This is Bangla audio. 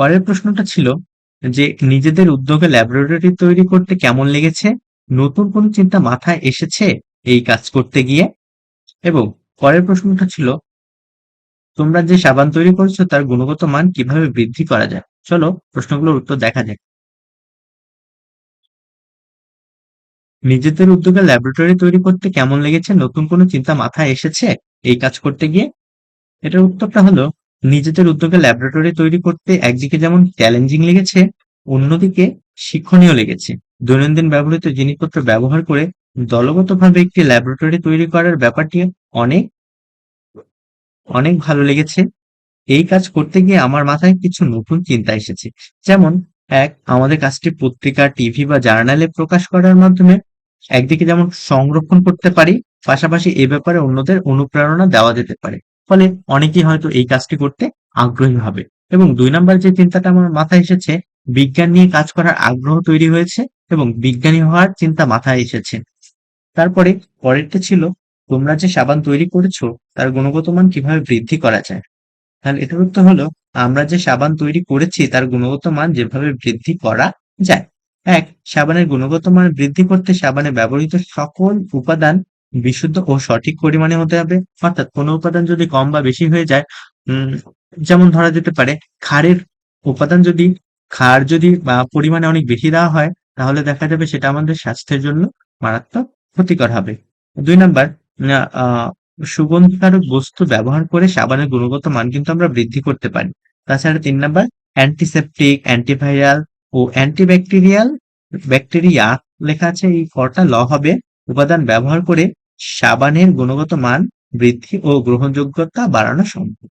পরের প্রশ্নটা ছিল যে নিজেদের উদ্যোগে ল্যাবরেটরি তৈরি করতে কেমন লেগেছে? নতুন কোন চিন্তা মাথায় এসেছে এই কাজ করতে গিয়ে? এবং পরের প্রশ্নটা ছিল, তোমরা যে সাবান তৈরি করছ তার গুণগত মান কীভাবে বৃদ্ধি করা যায়? চলো প্রশ্নগুলোর উত্তর দেখা যাক। নিজেদের উদ্যোগে ল্যাবরেটরি তৈরি করতে কেমন লেগেছে? নতুন কোনো চিন্তা মাথায় এসেছে এই কাজ করতে গিয়ে? এটার উত্তরটা হলো নিজেদের উদ্যোগে ল্যাবরেটরি তৈরি করতে একদিকে যেমন চ্যালেঞ্জিং লেগেছে, অন্যদিকে শিক্ষণীয় লেগেছে। দৈনন্দিন ব্যবহৃত জিনিসপত্র ব্যবহার করে দলগতভাবে একটি ল্যাবরেটরি তৈরি করার ব্যাপারটি অনেক অনেক ভালো লেগেছে। এই কাজ করতে গিয়ে আমার মাথায় কিছু নতুন চিন্তা এসেছে। যেমন, এক, আমাদের কাজটি পত্রিকা টিভি বা জার্নালে প্রকাশ করার মাধ্যমে একদিকে যেমন সংরক্ষণ করতে পারি, পাশাপাশি এ ব্যাপারে অন্যদের অনুপ্রেরণা দেওয়া যেতে পারে। ফলে অনেকেই হয়তো এই কাজটি করতে আগ্রহী হবে। এবং দুই নাম্বার যে চিন্তাটা আমার মাথায় এসেছে, বিজ্ঞান নিয়ে কাজ করার আগ্রহ তৈরি হয়েছে এবং বিজ্ঞানী হওয়ার চিন্তা মাথায় এসেছে। তারপরে পরেরটা ছিল, তোমরা যে সাবান তৈরি করেছ, তার গুণগত মান কীভাবে বৃদ্ধি করা যায়? তাহলে এটার উত্তর হলো, আমরা যে সাবান তৈরি করেছি, তার গুণগত মান যেভাবে বৃদ্ধি করা যায়। এক, সাবানের গুণগত মান বৃদ্ধি করতে সাবানে ব্যবহৃত সকল উপাদান বিশুদ্ধ ও সঠিক পরিমাণে হতে হবে। অর্থাৎ কোনো উপাদান যদি কম বা বেশি হয়ে যায় যেমন ধরা যেতে পারে, ক্ষারের উপাদান যদি, ক্ষার যদি বা পরিমাণে অনেক বেশি দেওয়া হয়, তাহলে দেখা যাবে সেটা আমাদের স্বাস্থ্যের জন্য মারাত্মক ক্ষতিকর হবে। দুই নাম্বার সুগন্ধিকারক বস্তু ব্যবহার করে সাবানের গুণগত মান কিন্তু আমরা বৃদ্ধি করতে পারি। তাছাড়া তিন নাম্বার অ্যান্টিসেপটিক অ্যান্টিভাইরাল ও অ্যান্টিব্যাকটেরিয়াল ব্যাকটেরিয়া লেখা আছে, এই কটা ল হবে উপাদান ব্যবহার করে সাবানের গুণগত মান বৃদ্ধি ও গ্রহণযোগ্যতা বাড়ানো সম্ভব।